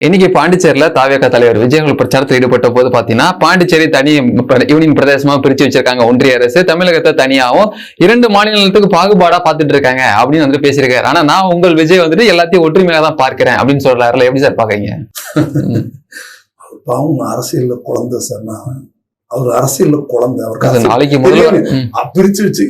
இன்னைக்கு பாண்டிச்சேரியில தாவேக தலைவர் விஜயங்கள் பிரச்சாரத்தில் ஈடுபட்ட போது பாத்தீங்கன்னா பாண்டிச்சேரி தனி யூனியன் பிரதேசமா பிரிச்சு வச்சிருக்காங்க ஒன்றிய அரசு. தமிழகத்தை தனியாவும் இரண்டு மாநிலத்துக்கு பாகுபாடா பார்த்துட்டு இருக்காங்க அப்படின்னு வந்து பேசியிருக்காரு. ஆனா நான் உங்கள் விஜய் வந்துட்டு எல்லாத்தையும் ஒற்றுமையா தான் பார்க்கிறேன் அப்படின்னு சொல்றாருல. எப்படி சார் பாக்குறீங்க பாவம் அரசியல்ல குழந்தை சார் நான். அவர் அரசியல்ல குழந்தை. அவருக்கு நாளைக்கு பிரிச்சு வச்சு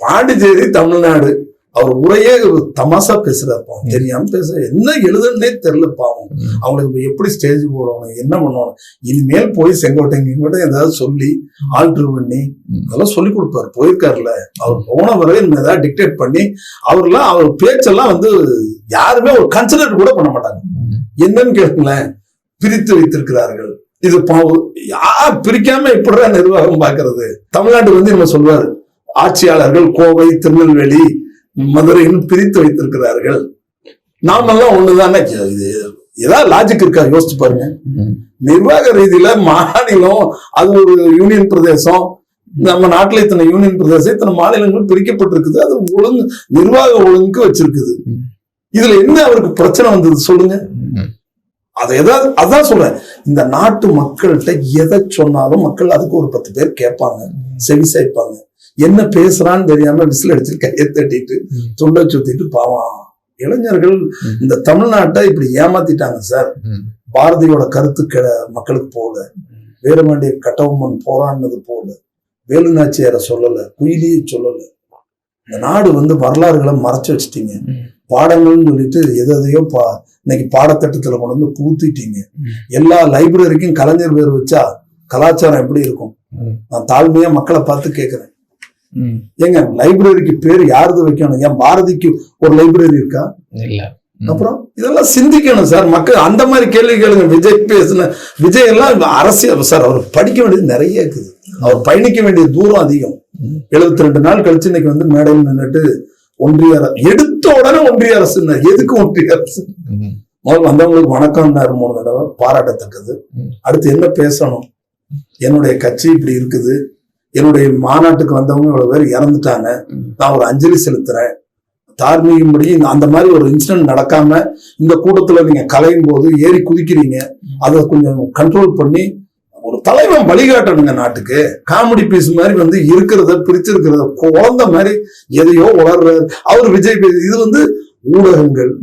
பாண்டிச்சேரி தமிழ்நாடு. அவர் உரையே ஒரு தமாசா பேசுறாரு பாவம். ம். தெரியாம பேச என்ன எழுதுன்னே தெரியல பாவம். அவங்களுக்கு எப்படி ஸ்டேஜ் போடணும் என்ன பண்ணணும்? இனிமேல் போய் செங்கோட்டை இங்கோட்டை ஏதாவது சொல்லி ஆல்டர் பண்ணி. அதெல்லாம் சொல்லி கொடுப்பாரு. போயிருக்காருல்ல அவர் போன இன்னும் ஏதாவது டிக்டேட் பண்ணி அவர்லாம் அவர் பேச்செல்லாம் வந்து யாருமே ஒரு கன்சிடர் கூட பண்ண மாட்டாங்க. என்னன்னு கேளுங்களேன். பிரித்து வைத்திருக்கிறார்கள். இது பாவம். யார் பிரிக்காம எப்படிடா நிர்வாகம் பார்க்கிறது? தமிழ்நாட்டு வந்து நம்ம சொல்வாரு ஆட்சியாளர்கள் கோவை திருநெல்வேலி மதுரைன்னு பிரித்து வைத்திருக்கிறார்கள். நாமெல்லாம் ஒண்ணுதானே? இது ஏதாவது லாஜிக் இருக்கா? யோசிச்சு பாருங்க. நிர்வாக ரீதியில மாநிலம் அது ஒரு யூனியன் பிரதேசம். நம்ம நாட்டுல இத்தனை யூனியன் பிரதேசம் இத்தனை மாநிலங்கள் பிரிக்கப்பட்டிருக்குது. அது ஒழுங்கு நிர்வாக ஒழுங்குக்கு வச்சிருக்குது. இதுல என்ன அவருக்கு பிரச்சனை வந்தது சொல்லுங்க. அதை எதாவது அதான் சொல்றேன். இந்த நாட்டு மக்கள்கிட்ட எதை சொன்னாலும் மக்கள் அதுக்கு ஒரு பத்து பேர் கேட்பாங்க. செவி சாய்ப்பாங்க. என்ன பேசுறான்னு தெரியாம விசில் அடிச்சு கையை தட்டிட்டு. துண்டை சுத்திட்டு பாவம் இளைஞர்கள். இந்த தமிழ்நாட்டை இப்படி ஏமாத்திட்டாங்க சார் பாரதியோட கருத்து கெட மக்களுக்கு போல வீரபாண்டிய கட்டபொம்மன் போராடினது போல வேலுநாச்சியாரை சொல்லல குயிலியை சொல்லல இந்த நாடு வந்து வரலாறுகளை மறைச்சு வச்சுட்டீங்க. பாடங்கள்னு சொல்லிட்டு எது எதையோ பா இன்னைக்கு பாடத்திட்டத்துல கொண்டு வந்து புகுத்திட்டீங்க ம். எல்லா லைப்ரரிக்கும் கலைஞர் பேர் வச்சா கலாச்சாரம் எப்படி இருக்கும். நான் தாழ்மையா மக்களை பார்த்து கேட்கிறேன். ஏங்க லைப்ரரிக்கு பேர் யாருது வைக்கணும்? ஏன் பாரதிக்கு ஒரு லைப்ரரி இருக்கா? இல்ல. அப்புறம் இதெல்லாம் சிந்திக்கணும் சார். மக்கள் அந்த மாதிரி கேள்வி கேளுங்க. விஜய் பேசுன விஜய் எல்லாம் அரசியல் சார் அவர் படிக்க வேண்டியது நிறைய இருக்குது. அவர் பயணிக்க வேண்டிய தூரம் அதிகம். எழுபத்தி ரெண்டு நாள் கழிச்சு இன்னைக்கு வந்து மேடையில் நின்னுட்டு ஒன்றிய அரசு எடுத்த உடனே ஒன்றிய அரசு எதுக்கு ஒன்றிய அரசு. முதல்ல வந்தவங்களுக்கு வணக்கம்னாரு மூணு தடவை. பாராட்டத்தக்கது. அடுத்து என்ன பேசணும்? என்னுடைய கட்சி இப்படி இருக்குது. என்னுடைய மாநாட்டுக்கு வந்தவங்க இவ்வளவு பேர் இறந்துட்டாங்க. நான் ஒரு அஞ்சலி செலுத்துறேன். தார்மீகம்படி இந்த- அந்த மாதிரி ஒரு இன்சிடென்ட் நடக்காம இந்த கூட்டத்துல நீங்க கலையும் போது ஏறி குதிக்கிறீங்க. அதை கொஞ்சம் கண்ட்ரோல் பண்ணி ஒரு தலைவன் வழிகாட்டணுங்க நாட்டுக்கு. காமெடி பீஸ் மாதிரி வந்து இருக்கிறத பிரிச்சிருக்கிறத குழந்த மாதிரி எதையோ உளர்றாரு அவர் விஜய் இது வந்து ஊடகங்கள்.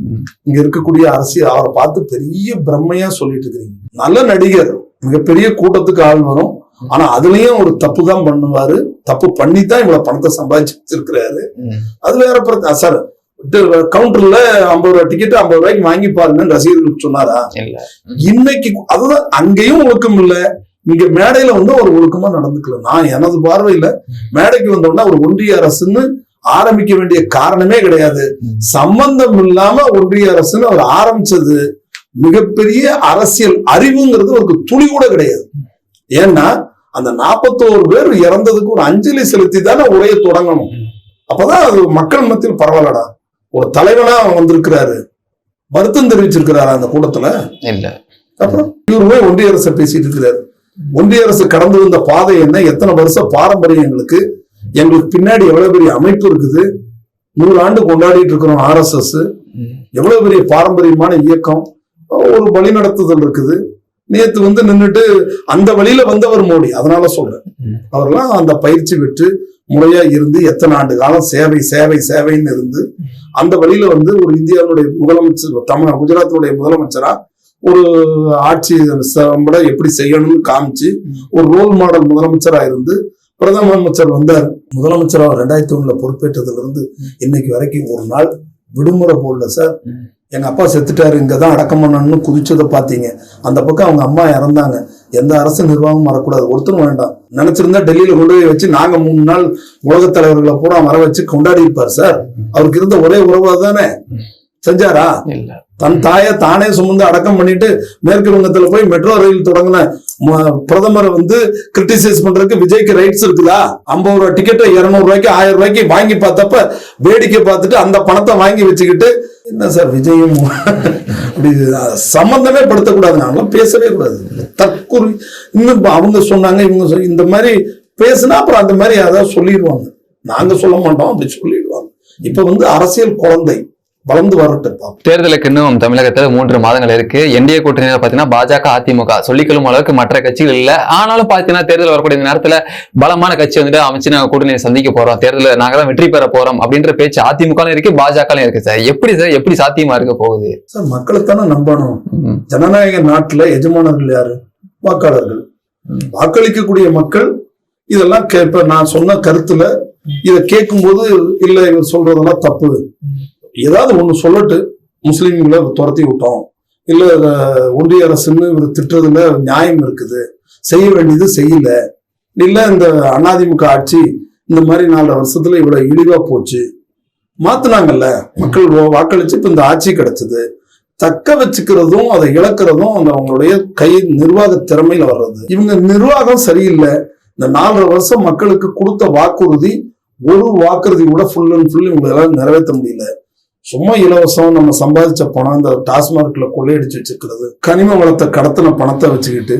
இங்க இருக்கக்கூடிய அரசியல் அவரை பார்த்து பெரிய பிரம்மையா சொல்லிட்டு இருக்கிறீங்க. நல்ல நடிகர் மிகப்பெரிய கூட்டத்துக்கு ஆள் வரும். ஆனா அதுலயும் ஒரு தப்பு தான் பண்ணுவாரு. தப்பு பண்ணி தான் இவ்வளவு பணத்தை சம்பாதிச்சு வச்சிருக்கிறாரு. அது வேற பிரச்சனை சார் கவுண்டர்ல ஐம்பது ரூபாய் டிக்கெட் ஐம்பது ரூபாய்க்கு வாங்கி பாருங்கன்னு ரசிகர்களுக்கு சொன்னாரா? இன்னைக்கு அதுதான் அங்கேயும் ஒழுக்கம் இல்ல. இங்க மேடையில வந்து ஒரு ஒழுக்கமா நடந்துக்கல. நான் எனது பார்வையில மேடைக்கு வந்தோம்னா ஒரு ஒன்றிய அரசுன்னு ஆரம்பிக்க வேண்டிய காரணமே கிடையாது. சம்பந்தம் இல்லாம ஒன்றிய அரசுன்னு அவர் ஆரம்பிச்சது மிகப்பெரிய அரசியல் அறிவுங்கிறது ஒரு துளி கூட கிடையாது. ஏன்னா அந்த நாற்பத்தோரு பேர் இறந்ததுக்கு ஒரு அஞ்சலி செலுத்தி தானே உரையை தொடங்கணும். அப்பதான் அது மக்கள் மத்தியில் பரவாயில்லடா. ஒரு தலைவனா வந்திருக்கிறாரு. வருத்தம் தெரிவிச்சிருக்கிறாரு அந்த கூட்டத்துல? இல்ல. அப்புறம் இவர் போய் ஒன்றிய அரசை பேசிட்டு இருக்கிறாரு. ஒன்றிய அரசு கடந்து வந்த பாதை என்ன? எத்தனை வருஷ பாரம்பரியம் எங்களுக்கு? எங்களுக்கு பின்னாடி எவ்வளவு பெரிய அமைப்பு இருக்குது? நூறு ஆண்டு கொண்டாடிட்டு இருக்கிறோம் ஆர்எஸ்எஸ். எவ்வளவு பெரிய பாரம்பரியமான இயக்கம்? ஒரு வழிநடத்துதல் இருக்குது. நேத்து வந்து நின்னுட்டு அந்த வழியில வந்தவர் மோடி. அதனால சொல்றேன். ம். அவரெல்லாம் அந்த பயிற்சி பெற்று முறையா இருந்து எத்தனை ஆண்டு காலம் சேவை சேவை சேவைன்னு இருந்து அந்த வழியில வந்து ஒரு இந்தியாவுடைய முதலமைச்சர் தமிழ் குஜராத்தினுடைய முதலமைச்சரா ஒரு ஆட்சி சிறம்பட எப்படி செய்யணும்னு காமிச்சு ஒரு ரோல் மாடல் முதலமைச்சரா இருந்து பிரதம அமைச்சர் வந்தார். முதலமைச்சராக ரெண்டாயிரத்தி ஒண்ணுல பொறுப்பேற்றதுல இருந்து இன்னைக்கு வரைக்கும் ஒரு நாள் விடுமுறை போடல சார். எங்கள் எங்க அப்பா செத்துட்டாரு இங்கதான் அடக்கம் பண்ணணும்னு குதிச்சதை பார்த்தீங்க. அந்த பக்கம் அவங்க அம்மா இறந்தாங்க. எந்த அரசு நிர்வாகமும் வரக்கூடாது. ஒருத்தரும் வேண்டாம். நினைச்சிருந்தா டெல்லியில கொண்டு போய் வச்சு நாங்க மூணு நாள் உலகத் தலைவர்களை பூரா வர வச்சு கொண்டாடி இருப்பார் சார். அவருக்கு இருந்த ஒரே உறவு தானே செஞ்சாரா? இல்லை. தன் தாயை தானே சுமந்து அடக்கம் பண்ணிட்டு மேற்கு வங்கத்துல போய் மெட்ரோ ரயில் தொடங்கின பிரதமரை வந்து கிரிட்டிசைஸ் பண்றதுக்கு விஜய்க்கு ரைட்ஸ் இருக்குதா? ஐம்பது ரூபாய் டிக்கெட்டை இருநூறு ரூபாய்க்கு ஆயிரம் ரூபாய்க்கு வாங்கி பார்த்தப்ப வேடிக்கை பார்த்துட்டு அந்த பணத்தை வாங்கி வச்சுக்கிட்டு என்ன சார் விஜயும் அப்படி சம்பந்தமே படுத்தக்கூடாது நாங்களும் பேசவே கூடாது. தற்கொலை இன்னும் அவங்க சொன்னாங்க இவங்க இந்த மாதிரி பேசுனா அப்புறம் அந்த மாதிரி அதாவது சொல்லிடுவாங்க. நாங்க சொல்ல மாட்டோம் அப்படி சொல்லிடுவாங்க. இப்ப வந்து அரசியல் குழந்தை. வளர்ந்து வரட்டும். தேர்தலுக்கு இன்னும் தமிழகத்துல மூன்று மாதங்கள் இருக்கு. என்டிஏ கூட்டணியில பாத்தீங்கன்னா பாஜக அதிமுக சொல்லிக்கொள்ளும் அளவுக்கு மற்ற கட்சிகள் இல்ல. ஆனாலும் பாத்தீங்கன்னா தேர்தல் வரக்கூடிய நேரத்துல பலமான கட்சி வந்துட்டு அமைச்சு நாங்க கூட்டணியை சந்திக்க போறோம். தேர்தலில் நாங்க தான் வெற்றி பெற போறோம் அப்படின்ற பேச்சு அதிமுக இருக்கு பாஜக இருக்கு சார். எப்படி சார்? எப்படி சாத்தியமா இருக்க போகுது? சார் மக்களைத்தானே நம்பணும். ஜனநாயக நாட்டுல எஜமானர்கள் யாரு? வாக்காளர்கள். வாக்களிக்கக்கூடிய மக்கள் இதெல்லாம் கேட்ப நான் சொன்ன கருத்துல இதை கேட்கும்போது இல்ல இவர் சொல்றதெல்லாம் தப்பு. ஏதாவது ஒன்று சொல்லட்டு முஸ்லீம்களை துரத்தி விட்டோம். இல்லை ஒன்றிய அரசுன்னு இவர் திட்டுறதுல நியாயம் இருக்குது. செய்ய வேண்டியது செய்யல. இல்லை இந்த அதிமுக ஆட்சி இந்த மாதிரி நாலு வருஷத்துல இவ்வளவு இழிவா போச்சு. மாத்தினாங்கல்ல மக்கள் வாக்களிச்சு இப்ப இந்த ஆட்சி கிடைச்சது. தக்க வச்சுக்கிறதும் அதை இழக்கிறதும் அந்த அவங்களுடைய கை நிர்வாக திறமையில வர்றது. இவங்க நிர்வாகம் சரியில்லை. இந்த நாலரை வருஷம் மக்களுக்கு கொடுத்த வாக்குறுதி ஒரு வாக்குறுதி கூட ஃபுல் அண்ட் ஃபுல் இவங்களால நிறைவேற்ற முடியல. சும்மா இலவசம் நம்ம சம்பாதிச்ச பணம் இந்த டாஸ்மார்க்ல கொள்ளையடிச்சு வச்சுக்கிறது கனிம வளத்தை கடத்தின பணத்தை வச்சுக்கிட்டு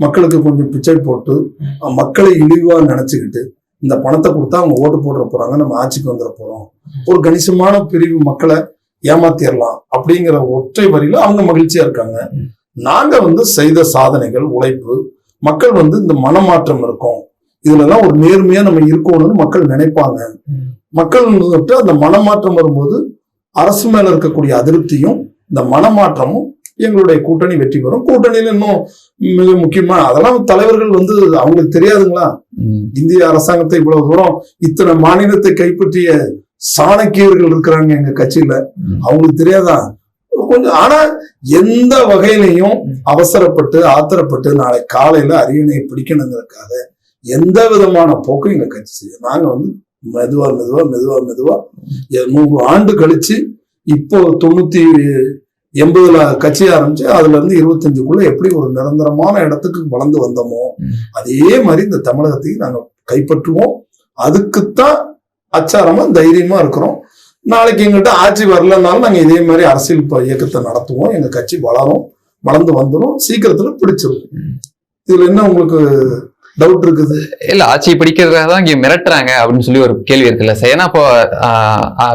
மக்களுக்கு கொஞ்சம் பிச்சை போட்டு மக்களை இழிவா நினைச்சுக்கிட்டு இந்த பணத்தை கொடுத்தா அவங்க ஓட்டு போடுற போறாங்க நம்ம ஆட்சிக்கு வந்துட போறோம். ஒரு கணிசமான பிரிவு மக்களை ஏமாத்திரலாம் அப்படிங்கிற ஒற்றை வரியில அவங்க மகிழ்ச்சியா இருக்காங்க. நாங்க வந்து செய்த சாதனைகள் உழைப்பு மக்கள் வந்து இந்த மனமாற்றம் இருக்கும். இதுல எல்லாம் ஒரு நேர்மையா நம்ம இருக்கணும்னு மக்கள் நினைப்பாங்க. மக்கள் வந்துட்டு அந்த மனமாற்றம் வரும்போது அரசு மேல இருக்கக்கூடிய அதிருப்தியும் இந்த மனமாற்றமும் எங்களுடைய கூட்டணி வெற்றி பெறும். கூட்டணியில இன்னும் மிக முக்கியமா அதெல்லாம் தலைவர்கள் வந்து அவங்களுக்கு தெரியாதுங்களா? இந்திய அரசாங்கத்தை இவ்வளவு தூரம் இத்தனை மாநிலத்தை கைப்பற்றிய சாணக்கியர்கள் இருக்கிறாங்க எங்க கட்சியில. அவங்களுக்கு தெரியாதா? கொஞ்சம் ஆனா எந்த வகையிலையும் அவசரப்பட்டு ஆத்திரப்பட்டு நாளை காலையில அரியணையை பிடிக்கணுங்கிறதுக்காக எந்த விதமான போக்கும் எங்க கட்சி நாங்க வந்து மெதுவா மெதுவா மெதுவா மெதுவா. எ- நூறு ஆண்டு கழிச்சு இப்போ தொண்ணூத்தி எண்பதுல கட்சி ஆரம்பிச்சு அதுல இருந்து இருபத்தஞ்சுக்குள்ள எப்படி ஒரு நிரந்தரமான இடத்துக்கு வளர்ந்து வந்தோமோ அதே மாதிரி இந்த தமிழகத்தையும் நாங்க கைப்பற்றுவோம். அதுக்குத்தான் அச்சாரமா தைரியமா இருக்கிறோம். நாளைக்கு எங்கள்கிட்ட ஆட்சி வரலனாலும் நாங்க இதே மாதிரி அரசியல் இயக்கத்தை நடத்துவோம். எங்க கட்சி வளரும் வளர்ந்து வந்துடும் சீக்கிரத்துல பிடிச்சிரும். இதுல என்ன உங்களுக்கு டவுட் இருக்குது. இல்ல ஆட்சி பிடிக்கிறதாக தான் இங்க மிரட்டுறாங்க அப்படின்னு சொல்லி ஒரு கேள்வி இருக்குல்ல. ஏன்னா இப்போ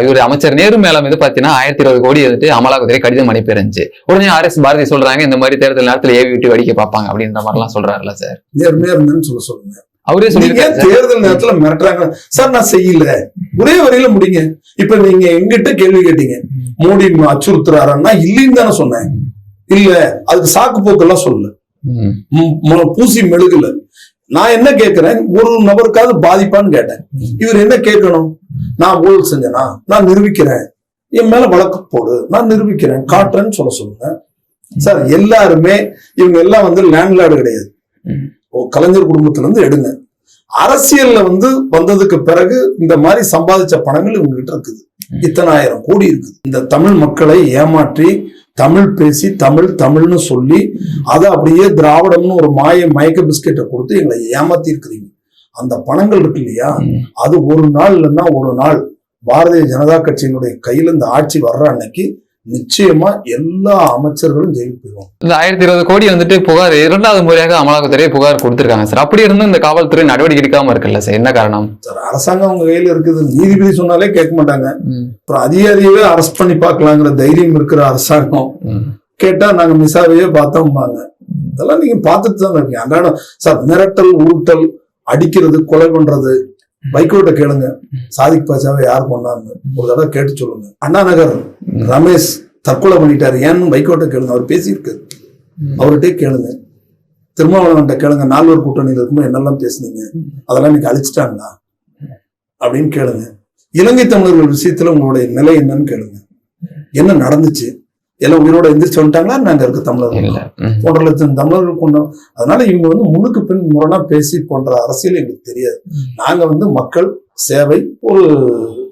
இவரு அமைச்சர் நேரு மேல வந்து பாத்தீங்கன்னா ஆயிரத்தி இருபது கோடி வந்துட்டு அமலாக்கத்துறை கடிதம் அனுப்பியிருந்துச்சு. உடனே ஆர் எஸ் பாரதி சொல்றாங்க இந்த மாதிரி தேர்தல் நேரத்துல ஏவி விட்டு வெடிக்க பார்ப்பாங்க அப்படின்ற மாதிரிலாம் சொல்றாருல்ல சார் நேர்மையா இருந்தேன்னு சொல்ல சொல்லுங்க. அவரே சொல்லியிருக்காரு சார். தேர்தல் நேரத்துல மிரட்டுறாங்க? சார் நான் செய்யல. ஒரே வரையில முடிங்க. இப்ப நீங்க எங்கிட்ட கேள்வி கேட்டீங்க. மோடி அச்சுறுத்துறாருன்னா இல்லைன்னு தானே சொன்னேன். இல்ல அதுக்கு சாக்கு போக்கெல்லாம் சொல்லல. பூசி மெழுகுல. நான் என்ன கேட்கிறேன்? ஒரு நபருக்காவது பாதிப்பான்னு கேட்டேன். இவர் என்ன கேட்கணும்? நான் ஊழல் செஞ்சனா? நான் நிரூபிக்கிறேன். என் மேல வழக்கு போடு. நான் நிரூபிக்கிறேன். காட்டுறேன்னு சொல்ல சொல்லுங்க. சார் எல்லாருமே இவங்க எல்லாம் வந்து லேண்ட்லார்டு கிடையாது. ஓ, கலைஞர் குடும்பத்துல இருந்து எடுங்க. அரசியல்ல வந்து வந்ததுக்கு பிறகு இந்த மாதிரி சம்பாதிச்ச பணங்கள் இவங்க கிட்ட இருக்குது. இத்தனாயிரம் கோடி இருக்குது. இந்த தமிழ் மக்களை ஏமாற்றி தமிழ் பேசி தமிழ் தமிழ்னு சொல்லி அதை அப்படியே திராவிடம்னு ஒரு மாய மயக்க பிஸ்கெட்டை கொடுத்து எங்களை ஏமாத்தி இருக்கிறீங்க அந்த பணங்கள் இருக்கு இல்லையா? அது ஒரு நாள் இல்லைன்னா ஒரு நாள். பாரதிய ஜனதா கட்சியினுடைய கையில இந்த ஆட்சி வர்ற அன்னைக்கு நிச்சயமா எல்லா அமைச்சர்களும் ஜெயிலுக்கு போயிடுவாங்க. இந்த ஆயிரத்தி இருபது கோடி வந்துட்டு புகார் இரண்டாவது முறையாக அமலாக்கத்துறை புகார் கொடுத்திருக்காங்க சார். அப்படி இருந்தும் இந்த காவல்துறை நடவடிக்கை எடுக்காம இருக்குல்ல சார்? என்ன காரணம்? சார் அரசாங்கம் அவங்க கையில இருக்குது. நீதிபதி சொன்னாலே கேட்க மாட்டாங்க. அப்புறம் அதிகாரியவே அரெஸ்ட் பண்ணி பார்க்கலாங்கிற தைரியம் இருக்கிற அரசாங்கம். கேட்டா நாங்க மிசாவையே பார்த்தோம்பாங்க. இதெல்லாம் நீங்க பார்த்துட்டு தான் இருக்கீங்க. அன்றாடம் சார் மிரட்டல் உருட்டல் அடிக்கிறது கொலை பண்றது வைகோட்ட கேளுங்க. சாதிக் பாஷாவை யார் கொண்டாங்க ஒரு தடவை கேட்டு சொல்லுங்க. அண்ணா நகர் ரமேஷ் தற்கொலை பண்ணிட்டாரு. ஏன்னு வைகோட்ட கேளுங்க. அவர் பேசியிருக்காரு அவர்கிட்டே கேளுங்க. திருமாவளவன்ட்ட கேளுங்க. நால்வர் கூட்டணியில் இருக்கும்போது என்னெல்லாம் பேசுனீங்க? அதெல்லாம் இன்னைக்கு அழிச்சிட்டாங்களா? அப்படின்னு கேளுங்க. இலங்கை தமிழர்கள் விஷயத்துல உங்களுடைய நிலை என்னன்னு கேளுங்க. என்ன நடந்துச்சு? எல்லாம் உயிரோட எந்திரிச்சு வந்துட்டாங்களா? நாங்க இருக்க தமிழர்கள்? ஒன்றரை லட்சம் தமிழர்கள் கொண்ட அதனால இவங்க வந்து முன்னுக்கு பின் முரணா பேசி போன்ற அரசியல் எங்களுக்கு தெரியாது. நாங்க வந்து மக்கள் சேவை ஒரு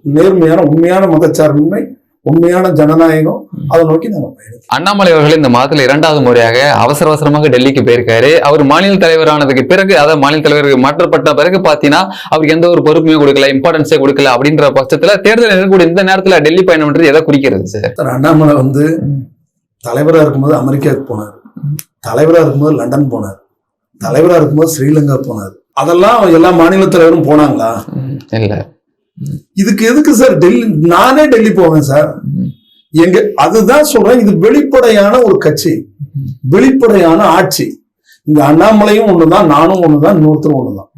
நேர்மையான உண்மையான மதச்சார்பின்மை உண்மையான ஜனநாயகம் அதை நோக்கி நாங்க பயணிக்கிறோம் அண்ணாமலை அவர்கள் இந்த மாதத்துல இரண்டாவது முறையாக அவசர அவசரமாக டெல்லிக்கு போயிருக்காரு. அவர் மாநில தலைவரானதுக்கு பிறகு அதாவது மாநில தலைவருக்கு மாற்றப்பட்ட பிறகு பாத்தீங்கன்னா அவருக்கு எந்த ஒரு பொறுப்புமே கொடுக்கல இம்பார்ட்டன்ஸே கொடுக்கல அப்படின்ற பட்சத்துல தேர்தல் இருக்கக்கூடிய இந்த நேரத்துல டெல்லி பயணம்ன்றது எதை குறிக்கிறது சார் அண்ணாமலை வந்து தலைவரா இருக்கும்போது அமெரிக்காவுக்கு போனார். தலைவரா இருக்கும்போது லண்டன் போனார். தலைவரா இருக்கும்போது ஸ்ரீலங்கா போனார். அதெல்லாம் எல்லா மாநில தலைவரும் போனாங்களா? இல்ல. இதுக்கு எதுக்கு சார் டெல்லி? நானே டெல்லி போவேன் சார். எங்க அதுதான் சொல்றேன் இது வெளிப்படையான ஒரு கட்சி. வெளிப்படையான ஆட்சி. இங்க அண்ணாமலையும் ஒண்ணுதான் நானும் ஒண்ணுதான் இன்னொருத்தரும் ஒண்ணுதான்.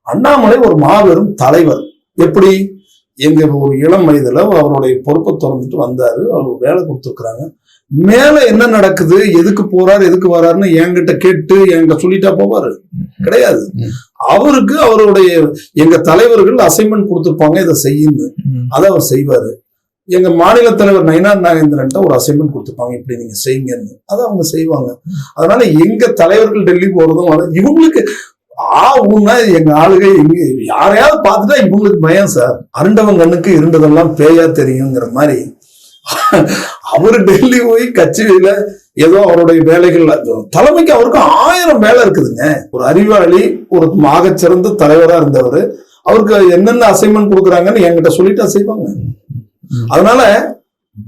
அண்ணாமலை ஒரு மாபெரும் தலைவர். எப்படி? எங்க ஒரு இளம் வயதுல அவருடைய பொறுப்பை திறந்துட்டு வந்தாரு அவர் வேலை கொடுத்துருக்குறாங்க. மேல என்ன நடக்குது எதுக்கு போறாரு எதுக்கு வராருன்னு என்கிட்ட கேட்டு என்கிட்ட சொல்லிட்டா போவாரு. கிடையாது. அவருக்கு அவருடைய எங்க தலைவர்கள் அசைன்மெண்ட் கொடுத்துருப்பாங்க இதை செய்யுன்னு. அதை அவர் செய்வாரு. எங்க மாநில தலைவர் நயினார் நாகேந்திரன்ட்ட ஒரு அசைன்மெண்ட் கொடுத்துருப்பாங்க இப்படி நீங்க செய்யுங்கன்னு. அதை அவங்க செய்வாங்க. அதனால எங்க தலைவர்கள் டெல்லி போறதும் இவங்களுக்கு ஆ ஊன்னா எங்க ஆளுகை எங்க யாரையாவது பார்த்துட்டா இவங்களுக்கு பயம் சார். அருண்டவன் கண்ணுக்கு இருண்டதெல்லாம் பேயா தெரியுங்கிற மாதிரி. அவரு டெல்லி போய் கட்சியில ஏதோ அவருடைய வேலைகள் தலைமைக்கு அவருக்கு ஆயிரம் வேலை இருக்குதுங்க. ஒரு அறிவாளி ஒரு ஆகச்சிறந்த தலைவரா இருந்தவர். அவருக்கு என்னென்ன அசைன்மெண்ட் கொடுக்குறாங்கன்னு என்கிட்ட சொல்லிட்டா செய்வாங்க. அதனால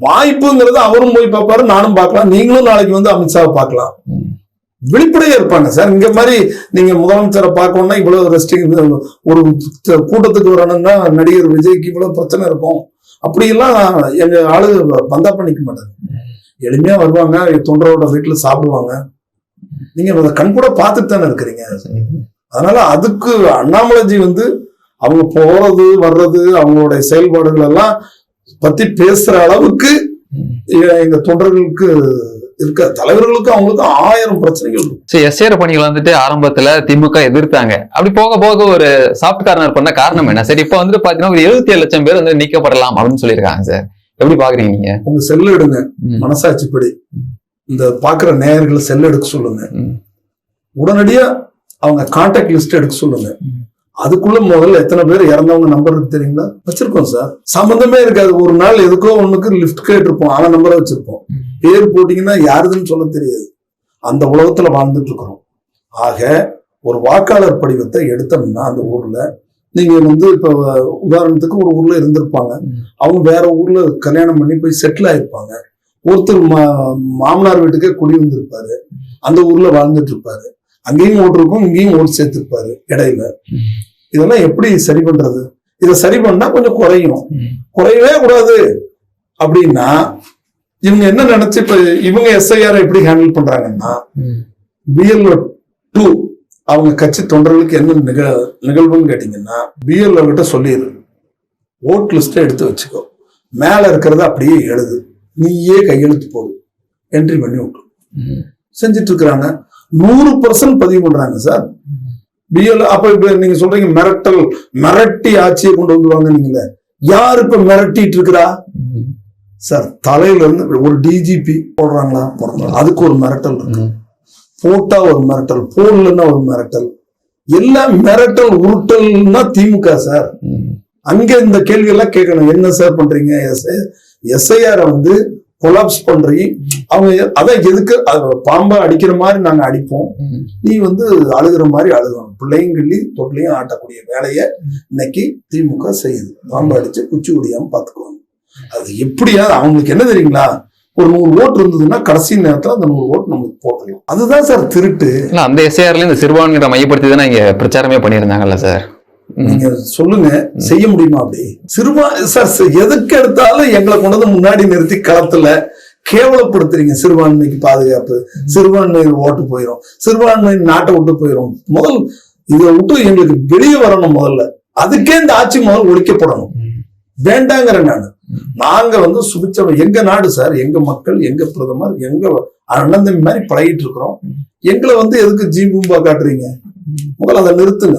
வாய்ப்புங்கிறது அவரும் போய் பார்ப்பாரு நானும் பார்க்கலாம். நீங்களும் நாளைக்கு வந்து அமித்ஷாவை பார்க்கலாம். வெளிப்படையா இருப்பாங்க சார். இங்க மாதிரி நீங்க முதலமைச்சரை பார்க்கணும்னா இவ்வளவு ரெஸ்டிங் ஒரு கூட்டத்துக்கு வரணும்னா நடிகர் விஜய்க்கு இவ்வளவு பிரச்சனை இருக்கும். அப்படியெல்லாம் எங்க ஆளு பந்தா பண்ணிக்க மாட்டாங்க எளிமையா வருவாங்க தொண்டரோட வீட்டுல சாப்பிடுவாங்க. நீங்க அதை கண் கூட பார்த்துட்டு தானே இருக்கிறீங்க. அதனால அதுக்கு அண்ணாமலைஜி வந்து அவங்க போறது வர்றது அவங்களுடைய செயல்பாடுகள் எல்லாம் பத்தி பேசுற அளவுக்கு எங்க தொண்டர்களுக்கு இருக்க தலைவர்களுக்கு அவங்களுக்கு ஆயிரம் பிரச்சனைகள் சரி எஸ்ஏஆர் பணிகள் வந்துட்டு ஆரம்பத்துல திமுக எதிர்த்தாங்க. அப்படி போக போக ஒரு சாஃப்ட் கார்னர் பண்ண காரணம் என்ன? சரி இப்ப வந்துட்டு பாத்தீங்கன்னா ஒரு எழுபத்தி ஏழு லட்சம் பேர் வந்து நீக்கப்படலாம் அப்படின்னு சொல்லியிருக்காங்க சார். எப்படி பாக்குறீங்க நீங்க? உங்க செல் எடுங்க. மனசாட்சிப்படி இந்த பாக்குற நேயர்களை செல் எடுக்க சொல்லுங்க. உடனடியா அவங்க கான்டாக்ட் லிஸ்ட் எடுக்க சொல்லுங்க. அதுக்குள்ள முதல்ல எத்தனை பேர் இறந்தவங்க நம்பர் இருக்கு தெரியுங்களா? வச்சிருக்கோம் சார் சம்பந்தமே இருக்காது. ஒரு நாள் எதுக்கோ ஒண்ணுக்கு லிஃப்ட் கேட்டிருப்போம். அவன் நம்பரை வச்சிருப்போம். பேர் போட்டீங்கன்னா யாருதுன்னு சொல்ல தெரியாது. அந்த உலகத்துல வாழ்ந்துட்டு இருக்கிறோம் ஆக ஒரு வாக்காளர் படிவத்தை எடுத்தோம்னா அந்த ஊர்ல நீங்க வந்து இப்ப உதாரணத்துக்கு ஒரு ஊர்ல இருந்திருப்பாங்க. அவங்க வேற ஊர்ல கல்யாணம் பண்ணி போய் செட்டில் ஆயிருப்பாங்க. ஒருத்தர் மா- மாமனார் வீட்டுக்கே குடி வந்திருப்பாரு. அந்த ஊர்ல வாழ்ந்துட்டு இருப்பாரு அங்கேயும் ஓட்டு இருக்கும் இங்கேயும் ஓட்டு சேர்த்திருப்பாரு இடையில. இதெல்லாம் எப்படி சரி பண்றது இதை சரி பண்ணா கொஞ்சம் குறையும். குறையவே கூடாது அப்படின்னா இவங்க என்ன நினைச்சு இப்ப இவங்க எஸ்ஐஆர் எப்படி ஹேண்டில் பண்றாங்கன்னா. பிஎல்ஓ டூ அவங்க கட்சி தொண்டர்களுக்கு என்ன நிக நிகழ்வுன்னு கேட்டீங்கன்னா பிஎல்ஓ கிட்ட சொல்லிடு ஓட் லிஸ்ட்டை எடுத்து வச்சுக்கோ மேல இருக்கிறத அப்படியே எழுது நீயே கையெழுத்து போடு என்ட்ரி பண்ணி விட்டு. செஞ்சுட்டு இருக்கிறாங்க நூறு பர்சன்ட் பதிவு பண்றாங்க சார் பிஎல் அப்ப இப்ப நீங்க சொல்றீங்க மிரட்டல் மிரட்டி ஆட்சியை கொண்டு வந்துருவாங்க நீங்களே. யார் இப்ப மிரட்டிட்டு இருக்கிறா. சார் தலையில இருந்து ஒரு டிஜிபி போடுறாங்களா? போடுறாங்க அதுக்கு ஒரு மிரட்டல் இருக்கு. போட்டா ஒரு மிரட்டல் போடலன்னா ஒரு மிரட்டல். எல்லாம் மிரட்டல் உருட்டல்னா திமுக சார். அங்க இந்த கேள்வி எல்லாம் கேட்கணும். என்ன சார் பண்றீங்க? எஸ்ஐஆர் வந்து கொலாப்ஸ் பண்றீங்க அவங்க அதான் எதுக்கு பாம்பை அடிக்கிற மாதிரி நாங்க அடிப்போம். நீ வந்து அழுகிற மாதிரி அழுகணும். பிள்ளையும் கிள்ளி தொட்டிலையும் ஆட்டக்கூடிய வேலையை இன்னைக்கு திமுக செய்யுது. பாம்பு அடிச்சு குச்சி ஒடியாம பாத்துக்குவாங்க. அது எப்படியா அவங்களுக்கு என்ன தெரியுங்களா? ஒரு நூறு ஓட்டு இருந்ததுன்னா கடைசி நேரத்துல அந்த நூறு ஓட்டு நம்மளுக்கு போட்டுடலாம். அதுதான் சார் திருட்டு. அந்த எஸ்ஏஆர்ல இந்த சிறுபான்மையினரை மையப்படுத்தி தானே இங்க பிரச்சாரமே பண்ணியிருந்தாங்கல்ல சார். நீங்க சொல்லுங்க செய்ய முடியுமா அப்படி? சிறுபா சார் எதுக்கு எடுத்தாலும் எங்களை கொண்டு வந்து முன்னாடி நிறுத்தி களத்துல கேவலப்படுத்துறீங்க. சிறுபான்மைக்கு பாதுகாப்பு. சிறுபான்மையினர் ஓட்டு போயிடும் சிறுபான்மையினர் நாட்டை விட்டு போயிடும் முதல் இதை விட்டு எங்களுக்கு வெளியே வரணும் முதல்ல. அதுக்கே இந்த ஆட்சி முதல் ஒழிக்கப்படணும். வேண்டாங்கிற வேண்டாங்கிறேன் நான் நாங்க வந்து சுபிச்சம் எங்க நாடு சார்? எங்க மக்கள் எங்க பிரதமர் எங்க அண்ணன் தம்பி மாதிரி பழகிட்டு இருக்கிறோம். எங்களை வந்து எதுக்கு ஜீ பூம்பா காட்டுறீங்க? முதல்ல அதை நிறுத்துங்க.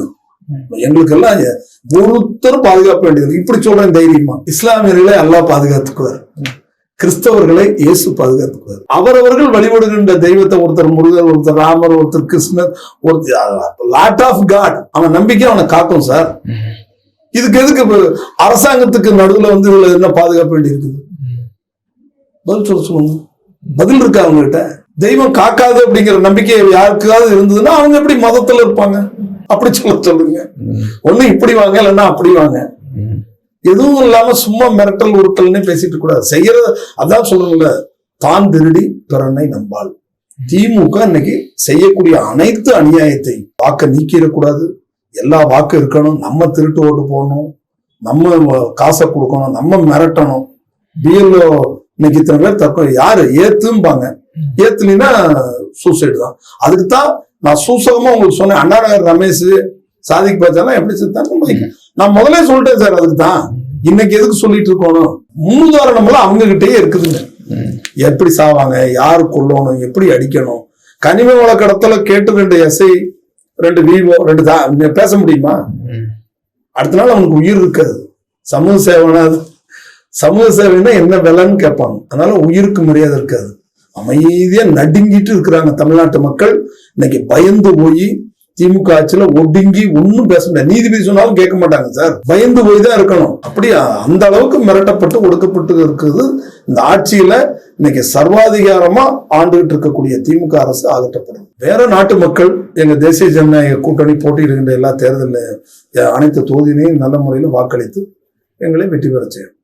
எங்களுக்கு எல்லாம் எ- ஒருத்தரும் பாதுகாப்பு வேண்டியது இப்படி சொல்றேன் தைரியமா. இஸ்லாமியர்களை அல்லாஹ் பாதுகாத்துக்குவார். கிறிஸ்தவர்களை இயேசு பாதுகாத்துக்குவார். அவரவர்கள் வழிபடுகின்ற தெய்வத்தை ஒருத்தர் முருகர் ஒருத்தர் ராமர் ஒருத்தர் கிருஷ்ணர் ஒருத்தர் லாட் ஆஃப் காட் அவன் நம்பிக்கை அவனை காக்கும் சார். இதுக்கு எதுக்கு அரசாங்கத்துக்கு நடுவுல வந்து இதுல என்ன பாதுகாப்பு வேண்டி இருக்குது பதில் சொல்ல சொல்லுங்க. பதில் இருக்கா அவங்க கிட்ட தெய்வம் காக்காது அப்படிங்கிற நம்பிக்கை யாருக்காவது இருந்ததுன்னா அவங்க எப்படி மதத்துல இருப்பாங்க? அப்படி சொல்ல சொல்லுங்க. ஒண்ணு இப்படி வாங்க இல்லைன்னா அப்படி வாங்க. எதுவும் இல்லாம சும்மா மிரட்டல் உருட்டல்னே பேசிட்டு கூடாது. செய்யறது அதான் சொல்றேன்ல தான் திருடி பிறனை நம்பாள். திமுக இன்னைக்கு செய்யக்கூடிய அனைத்து அநியாயத்தை வாக்க நீக்கிடக்கூடாது. எல்லா வாக்கு இருக்கணும். நம்ம திருட்டு ஓட்டு போடணும். நம்ம காசை கொடுக்கணும். நம்ம மிரட்டணும். பிஎல்ஓ இன்னைக்கு இத்தனை பேர் தற்கொலை. யாரு? ஏத்தும்பாங்க. ஏத்துலினா சூசைடு தான். அதுக்கு தான் நான் சூசகமா உங்களுக்கு சொன்னேன். அண்ணா நகர் ரமேஷ் சாதிக் பாச்சாலாம் எப்படி செத்தாங்க நான் முதல்ல சொல்லிட்டேன் சார் அதுக்கு தான். இன்னைக்கு எதுக்கு சொல்லிட்டு இருக்கணும்? முன்னுதாரணம்லாம் அவங்க கிட்டேயே இருக்குதுங்க. எப்படி சாவாங்க? யாரு கொல்லணும்? எப்படி அடிக்கணும்? கனிம வள கடத்தல கேட்டு ரெண்டு எஸ்ஐ ரெண்டு விவோ ரெண்டு தான் பேச முடியுமா? அடுத்த நாள் அவனுக்கு உயிர் இருக்காது. சமூக சேவைனா சமூக சேவைன்னா என்ன விலைன்னு கேட்பாங்க. அதனால உயிருக்கு மரியாதை இருக்காது. அமைதியா நடுங்கிட்டு இருக்கிறாங்க தமிழ்நாட்டு மக்கள். இன்னைக்கு பயந்து போய் திமுக ஆட்சியில ஒடுங்கி ஒன்னும் பேச முடியாது. நீதிபதி சொன்னாலும் கேட்க மாட்டாங்க சார். பயந்து போய் தான் இருக்கணும். அப்படி அந்த அளவுக்கு மிரட்டப்பட்டு ஒடுக்கப்பட்டு இருக்குது இந்த ஆட்சியில இன்னைக்கு சர்வாதிகாரமா ஆண்டுகிட்டு இருக்கக்கூடிய திமுக அரசு அகற்றப்படும். வேற நாட்டு மக்கள் எங்க தேசிய ஜனநாயக கூட்டணி போட்டியிடுகின்ற எல்லா தேர்தலில் அனைத்து தொகுதியிலையும் நல்ல முறையில் வாக்களித்து எங்களை வெற்றி பெற செய்யும்